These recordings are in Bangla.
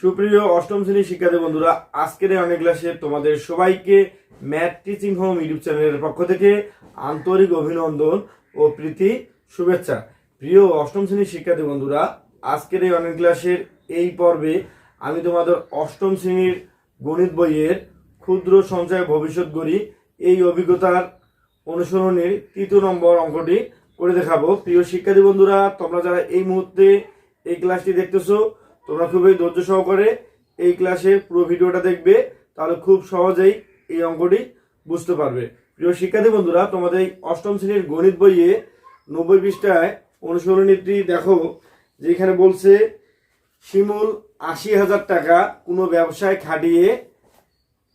সুপ্রিয় অষ্টম শ্রেণির শিক্ষার্থী বন্ধুরা, আজকের এই অনেক ক্লাসে তোমাদের সবাইকে ম্যাথ টিচিং হোম ইউটিউব চ্যানেলের পক্ষ থেকে আন্তরিক অভিনন্দন ও প্রীতি শুভেচ্ছা। প্রিয় অষ্টম শ্রেণির শিক্ষার্থী বন্ধুরা, আজকের এই অনেক ক্লাসের এই পর্বে আমি তোমাদের অষ্টম শ্রেণির গণিত বইয়ের ক্ষুদ্র সঞ্চয় ভবিষ্যৎ গড়ি এই অভিজ্ঞতার অনুসরণের তৃতীয় নম্বর অঙ্কটি করে দেখাবো। প্রিয় শিক্ষার্থী বন্ধুরা, তোমরা যারা এই মুহূর্তে এই ক্লাসটি দেখতেছো তোমরা খুবই ধৈর্য সহকারে এই ক্লাসে পুরো ভিডিওটা দেখবে, তাহলে খুব সহজেই এই অঙ্কটি বুঝতে পারবে। প্রিয় শিক্ষার্থী বন্ধুরা, তোমাদের এই অষ্টম শ্রেণির গণিত বইয়ে নব্বই পৃষ্ঠায় অনুসরণীটি দেখো, যেখানে বলছে, শিমুল আশি হাজার টাকা কোনো ব্যবসায় খাটিয়ে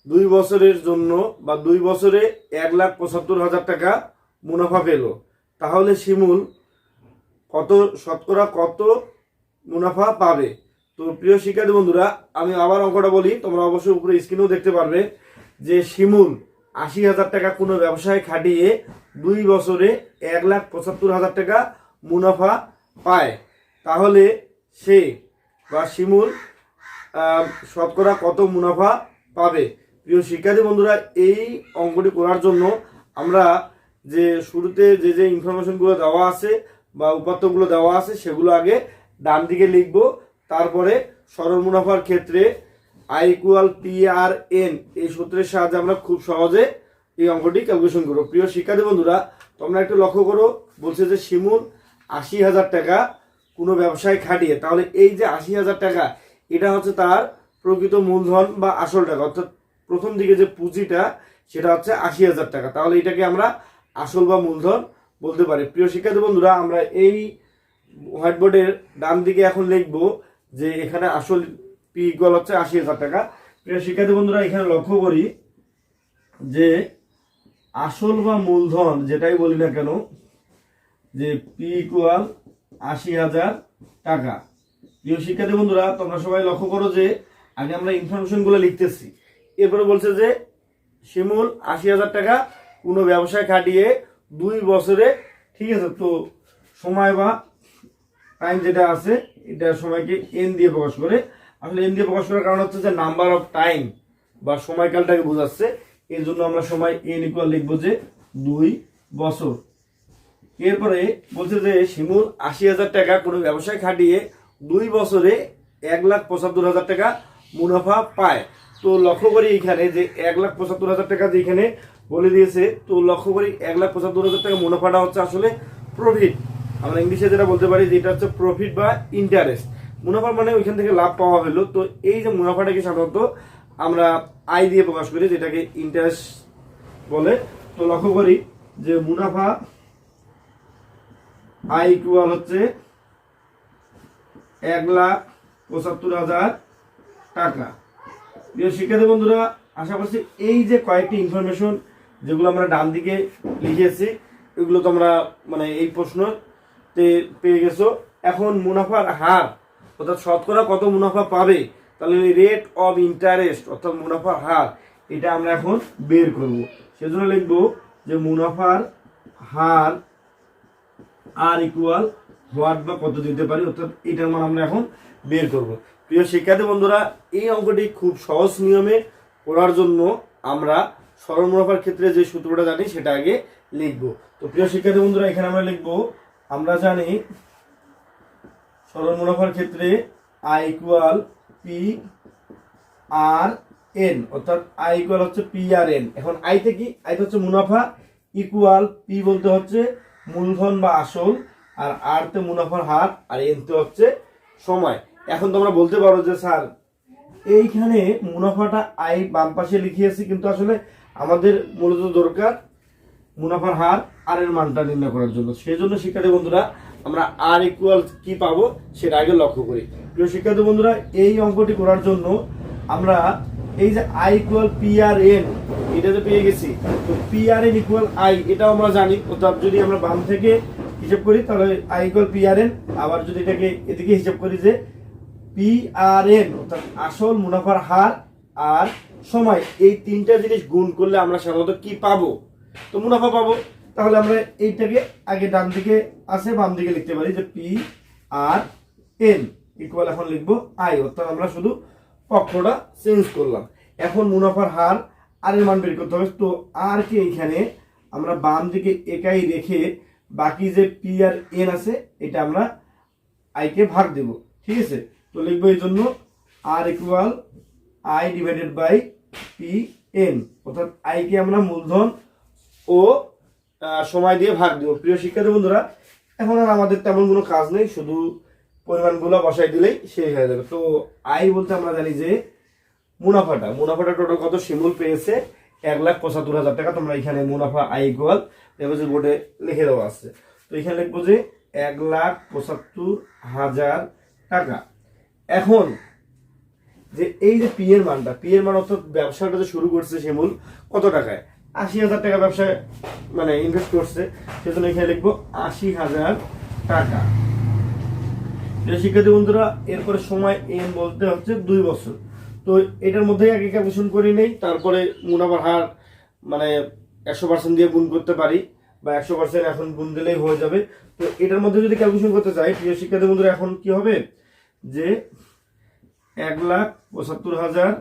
দুই বছরের জন্য বা দুই বছরে এক লাখ পঁচাত্তর হাজার টাকা মুনাফা পেল। তাহলে শিমুল কত, শতকরা কত মুনাফা পাবে? তো প্রিয় শিক্ষার্থী বন্ধুরা, আমি আবার অঙ্কটা বলি, তোমরা অবশ্যই উপরে স্ক্রিনেও দেখতে পারবে যে শিমুল আশি হাজার টাকা কোনো ব্যবসায় খাটিয়ে দুই বছরে এক লাখ পঁচাত্তর হাজার টাকা মুনাফা পায়। তাহলে সে বা শিমুল শতকরা কত মুনাফা পাবে? প্রিয় শিক্ষার্থী বন্ধুরা, এই অঙ্কটি করার জন্য আমরা যে শুরুতে যে যে ইনফরমেশনগুলো দেওয়া আছে বা উপাত্তগুলো দেওয়া আছে, সেগুলো আগে ডান দিকে লিখব। তারপরে সরল মুনাফার ক্ষেত্রে I equal P R N এই সূত্রের সাহায্যে আমরা খুব সহজে এই অঙ্কটি ক্যালকুলেশন করব। প্রিয় শিক্ষার্থী বন্ধুরা, তোমরা একটু লক্ষ্য করো, বলছে যে শিমুল আশি হাজার টাকা কোনো ব্যবসায় খাটিয়ে, তাহলে এই যে আশি হাজার টাকা, এটা হচ্ছে তার প্রকৃত মূলধন বা আসল টাকা। অর্থাৎ প্রথম দিকে যে পুঁজিটা, সেটা হচ্ছে আশি হাজার টাকা। তাহলে এটাকে আমরা আসল বা মূলধন বলতে পারি। প্রিয় শিক্ষার্থী বন্ধুরা, আমরা এই হোয়াইট বোর্ডের ডান দিকে এখন লিখব যে এখানে আসল পি ইকুয়াল হচ্ছে আশি হাজার টাকা। প্রিয় শিক্ষার্থী বন্ধুরা, এখানে লক্ষ্য করি যে আসল বা মূলধন যেটাই বলি না কেন, যে পি ইকুয়াল আশি হাজার টাকা। প্রিয় শিক্ষার্থী বন্ধুরা, তোমরা সবাই লক্ষ্য করো যে আগে আমরা ইনফরমেশনগুলো লিখতেছি। এরপরে বলছে যে শিমুল আশি হাজার টাকা কোনো ব্যবসায় খাটিয়ে দুই বছরে, ঠিক আছে, তো সময় বা টাইম যেটা আছে, এটা সময়কে এন দিয়ে প্রকাশ করে। আসলে এন দিয়ে প্রকাশ করার কারণ হচ্ছে যে নাম্বার অফ টাইম বা সময়কালটাকে বোঝাচ্ছে। এর জন্য আমরা সময় এন ইকুয়াল লিখব যে দুই বছর। এরপরে বলছে যে শিমুল, আশি হাজার টাকা কোনো ব্যবসায় খাটিয়ে দুই বছরে এক লাখ পঁচাত্তর হাজার টাকা মুনাফা পায়। তো লক্ষ্য করি এখানে যে এক লাখ পঁচাত্তর হাজার টাকা যে এখানে বলে দিয়েছে, তো লক্ষ্য করি এক লাখ পঁচাত্তর হাজার টাকা মুনাফাটা হচ্ছে আসলে প্রফিট আমরা ইংলিশে যেটা বলতে পারি যে এটা হচ্ছে প্রফিট বা ইন্টারেস্ট মুনাফা মানে ওইখান থেকে লাভ পাওয়া হলো। তো এই যে মুনাফাটাকে সাধারণত আমরা আয় দিয়ে প্রকাশ করি, যেটাকে ইন্টারেস্ট বলে। তো লক্ষ্য করি যে মুনাফা আই ইকুয়াল হচ্ছে এক লাখ পঁচাত্তর হাজার টাকা। প্রিয় শিক্ষার্থী বন্ধুরা, আশা করছি এই যে কয়েকটি ইনফরমেশন যেগুলো আমরা ডান দিকে লিখেছি, এগুলো তোমরা মানে এই প্রশ্নতে পেয়ে গেছো। এখন মুনাফার হার, অর্থাৎ শতকরা কত মুনাফা পাবে, তাহলে রেট অফ ইন্টারেস্ট অর্থাৎ মুনাফার হার, এটা আমরা এখন বের করব। সেজন্য লিখব যে মুনাফার হার আর ইকুয়াল হোয়াট বা কত দিতে পারি, অর্থাৎ এটার মান আমরা এখন বের করব। প্রিয় শিক্ষার্থী বন্ধুরা, এই অঙ্কটি খুব সহজ নিয়মে করার জন্য আমরা সরল মুনাফার ক্ষেত্রে যে সূত্রটা জানি, সেটা আগে লিখব। তো প্রিয় শিক্ষার্থী বন্ধুরা, এখানে আমরা লিখব আমরা জানি সরল মুনাফার ক্ষেত্রে I equal P R N অর্থাৎ আই ইকুয়াল হচ্ছে পি আর এন এখন আইতে কি? আইতে হচ্ছে মুনাফা ইকুয়াল পি বলতে হচ্ছে মূলধন বা আসল, আর আর তে মুনাফার হার, আর এন তে হচ্ছে সময়। এখন তোমরা বলতে পারো যে, স্যার, এইখানে মুনাফাটা আই বাম পাশে লিখিয়েছি, কিন্তু আসলে আমাদের মূলত দরকার মুনাফার হার আর এর মানটা নির্ণয় করার জন্য। সেই জন্য শিক্ষার্থী বন্ধুরা, আমরা আর ইকুয়াল কি পাবো সেটা আগে লক্ষ্য করি। প্রিয় শিক্ষার্থী বন্ধুরা, এই অঙ্কটি করার জন্য আমরা এই যে I equal P R N এটা তো পেয়ে গেছি, তো P R N equal I এটাও আমরা জানি। অর্থাৎ যদি আমরা বাম থেকে হিসাব করি, তাহলে I equal P R N আবার যদি এটাকে এদিকে হিসাব করি যে পি আর এন অর্থাৎ আসল মুনাফার হার আর সময়, এই তিনটা জিনিস গুণ করলে আমরা সাধারণত কি পাবো? তো মুনাফা পাবো। তাহলে আমরা এইটাকে আগে ডান দিকে আছে, বাম দিকে লিখতে পারি যে পি আর এন ইকুয়াল এখন লিখব আই অর্থাৎ আমরা শুধু পক্ষটা চেঞ্জ করলাম। এখন মুনাফার হার আর এর মান বের করতে হবে। তো আর কে এইখানে আমরা বাম দিকে একাই রেখে বাকি যে পি আর এন আছে, এটা আমরা আইকে ভাগ দেব। ঠিক আছে? তো লিখব এই জন্য R equal I divided by P N অর্থাৎ আইকে আমরা মূলধন ও সময় দিয়ে ভাগ দেব প্রিয় শিক্ষার্থী বন্ধুরা, এখন আর আমাদের তেমন কোনো কাজ নেই, শুধু পরিমাণগুলো বসাই দিলেই শেষ হয়ে যাবে। তো আই বলতে আমরা জানি যে মুনাফাটা মুনাফাটা টোটাল কত শিমুল পেয়েছে? এক লাখ পঁচাত্তর হাজার টাকা, তোমরা এখানে মুনাফা আই দেখো যে বোর্ডে লিখে দেওয়া আছে। তো এখানে লিখব যে এক লাখ পঁচাত্তর হাজার টাকা। এখন যে এই যে পি এর মানটা পি এর মান অর্থাৎ ব্যবসাটা যে শুরু করছে শিমুল, কত টাকায়? আশি হাজার টাকা ব্যবসায় মানে ইনভেস্ট করছে, সেজন্য এখানে লিখব আশি হাজার টাকা। শিক্ষার্থী বন্ধুরা, এরপরে সময় এন বলতে হচ্ছে দুই বছর। তো এটার মধ্যেই আগে ক্যালকুলেশন করে নেই, তারপরে মুনাফার হার মানে একশো পার্সেন্ট দিয়ে গুণ করতে পারি, বা একশো পার্সেন্ট এখন গুণ দিলেই হয়ে যাবে। তো এটার মধ্যে যদি ক্যালকুলেশন করতে চাই, প্রিয় শিক্ষার্থী বন্ধুরা, এখন কি হবে? যে এক লাখ পঁচাত্তর হাজার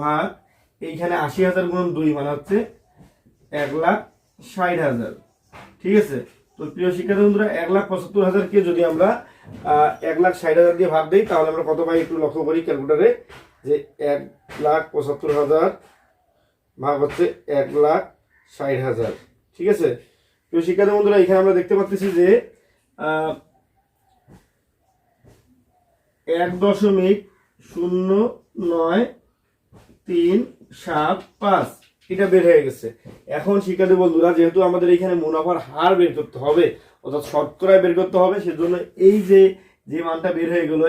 ভাগ এইখানে আশি হাজার গুণ দুই মানে হচ্ছে এক লাখ ষাট হাজার। ঠিক আছে? তো প্রিয় শিক্ষার্থী বন্ধুরা, এক লাখ পঁচাত্তর হাজারকে যদি আমরা এক লাখ ষাট হাজার দিয়ে ভাগ দিই, তাহলে আমরা কত পাই একটু লক্ষ্য করি ক্যালকুলেটারে? যে এক লাখ পঁচাত্তর হাজার ভাগ হচ্ছে এক লাখ ষাট হাজার। ঠিক আছে? প্রিয় শিক্ষার্থী বন্ধুরা, এখানে আমরা দেখতে পাচ্ছি যে এক দশমিক শূন্য নয় তিন, সাত, পাঁচ। এটা বের হয়ে গেছে। এখন শিক্ষার্থী বন্ধুরা, যেহেতু আমাদের এখানে মুনাফার হার বের করতে হবে, অর্থাৎ শতকরায় বের করতে হবে, সেজন্য এই যে যে মানটা বের হয়ে গেল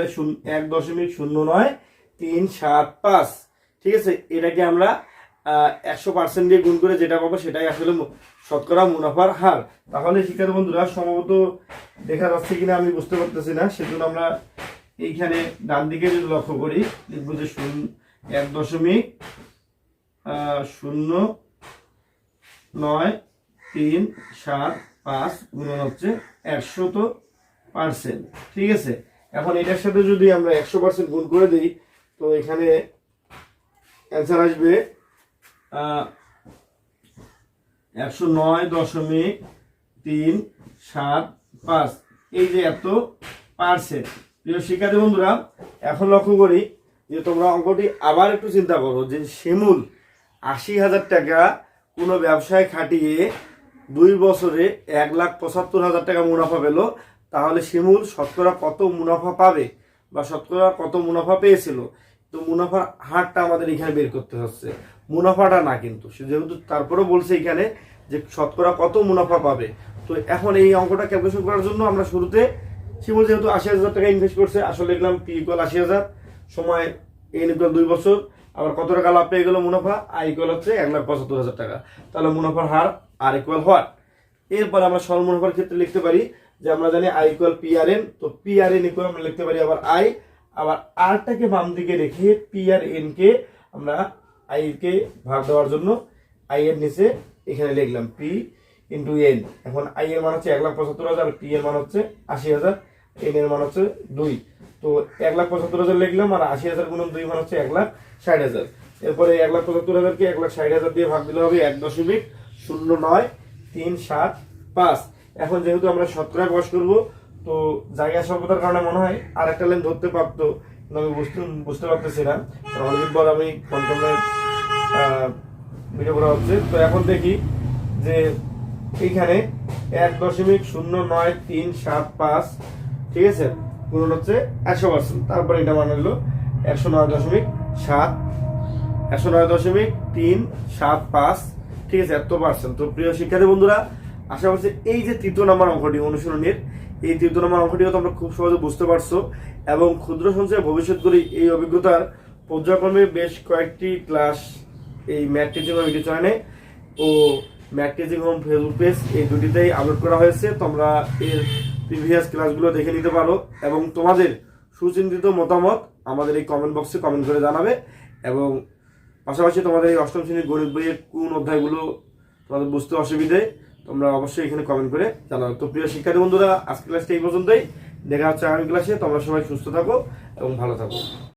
এক দশমিক শূন্য নয়, তিন, সাত, পাঁচ। ঠিক আছে? এটাকে আমরা একশো পার্সেন্ট দিয়ে গুণ করে যেটা পাবো, সেটাই আসলে শতকরা মুনাফার হার। তাহলে শিক্ষার্থী বন্ধুরা, সম্ভবত দেখা যাচ্ছে কিনা আমি বুঝতে পারতেছি না, সেজন্য আমরা এইখানে ডান দিকে যদি লক্ষ্য করি, লিখব যে শূন্য এক দশমিক শূন্য, নয়, তিন, সাত, পাঁচ গুণন হচ্ছে একশো তো পার্সেন্ট ঠিক আছে? এখন এটার সাথে যদি আমরা একশো পার্সেন্ট গুণ করে দিই, তো এখানে অ্যান্সার আসবে একশো নয় দশমিক তিন সাত পাঁচ। এই যে এত পার্সেন্ট প্রিয় শিক্ষার্থী বন্ধুরা, এখন লক্ষ্য করি যে তোমরা অঙ্কটি আবার একটু চিন্তা করো যে শিমুল আশি হাজার টাকা কোনো ব্যবসায় খাটিয়ে দুই বছরে এক লাখ পঁচাত্তর হাজার টাকা মুনাফা পেল, তাহলে শিমুল শতকরা কত মুনাফা পাবে বা শতকরা কত মুনাফা পেয়েছিল? তো মুনাফার হারটা আমাদের এখানে বের করতে হচ্ছে। মুনাফাটা না কিন্তু যেহেতু তারপরেও বলছে এখানে যে শতকরা কত মুনাফা পাবে। তো এখন এই অঙ্কটা ক্যালকুলেশন করার জন্য আমরা শুরুতে, শিমুল যেহেতু আশি হাজার টাকা ইনভেস্ট করছে, আসলে দেখলাম পি ইকুয়াল আশি হাজার। সময় ইকুয়াল দুই বছর। আবার কত টাকা লাভ পেয়ে গেল মুনাফা? আই ইকুয়াল হচ্ছে এক লাখ পঁচাত্তর হাজার টাকা। তাহলে মুনাফার হার আর ইকুয়াল হোয়াট এরপর আমরা সরল মুনাফার ক্ষেত্রে লিখতে পারি যে আমরা জানি I equal P R N তো পি আর এন ইকুয়াল আমরা লিখতে পারি আবার আই আবার আরটাকে বাম দিকে রেখে পি আর এন কে আমরা আই কে ভাগ দেওয়ার জন্য আই এর নিচে এখানে লিখলাম পি ইন্টু এন এখন আই এর মান হচ্ছে এক লাখ পঁচাত্তর হাজার পি এর মান হচ্ছে আশি হাজার। এর মান হচ্ছে দুই। তো এক লাখ পঁচাত্তর হাজার লিখলাম আর আশি হাজার গুণ দুই মান হচ্ছে এক লাখ ষাট হাজার। এরপরে এক লাখ পঁচাত্তর হাজারকে এক লাখ ষাট হাজার দিয়ে ভাগ দিলে হবে এক দশমিক শূন্য নয় তিন সাত পাঁচ। এখন যেহেতু আমরা শতকরা বস করব, তো জায়গা স্বল্পতার কারণে মনে হয় আর একটা লাইন ধরতে পারতো আমি বুঝতে বুঝতে পারতেছি না পর আমি কন্ট্রোলে ভিডিও করা হচ্ছে। তো এখন দেখি যে এইখানে এক দশমিক শূন্য নয় তিন সাত পাঁচ ঠিক আছে? গুণন হচ্ছে একশো পার্সেন্ট। তারপরে এটা মানে হলো একশো নয় দশমিক সাত। একশো নয় দশমিক তিন সাত পাঁচ। ঠিক আছে, এত পার্সেন্ট। তো প্রিয় শিক্ষার্থী বন্ধুরা, আশা করছি এই যে তৃতীয় নম্বর অঙ্কটি অনুশীলনের, এই তৃতীয় নম্বর অঙ্কটিও তোমরা খুব সহজে বুঝতে পারছ এবং ক্ষুদ্র সঞ্চয় ভবিষ্যৎ করি এই অভিজ্ঞতার পর্যায়ক্রমে বেশ কয়েকটি ক্লাস এই টিচিং হোম ইউটিউব ও টিচিং হোম ফেসবুক পেজ এই দুটিতেই আপলোড করা হয়েছে। তোমরা এর প্রিভিয়াস ক্লাসগুলো দেখে নিতে পারো এবং তোমাদের সুচিন্তিত মতামত আমাদের এই কমেন্ট বক্সে কমেন্ট করে জানাবে এবং পাশাপাশি তোমাদের এই অষ্টম শ্রেণির গরিব বইয়ের কোন অধ্যায়গুলো তোমাদের বুঝতে অসুবিধে, তোমরা অবশ্যই এখানে কমেন্ট করে জানাবে তো প্রিয় শিক্ষার্থী বন্ধুরা আজকে ক্লাসটা এই পর্যন্তই। দেখা হচ্ছে আগামী ক্লাসে তোমরা সবাই সুস্থ থাকো এবং ভালো থাকো।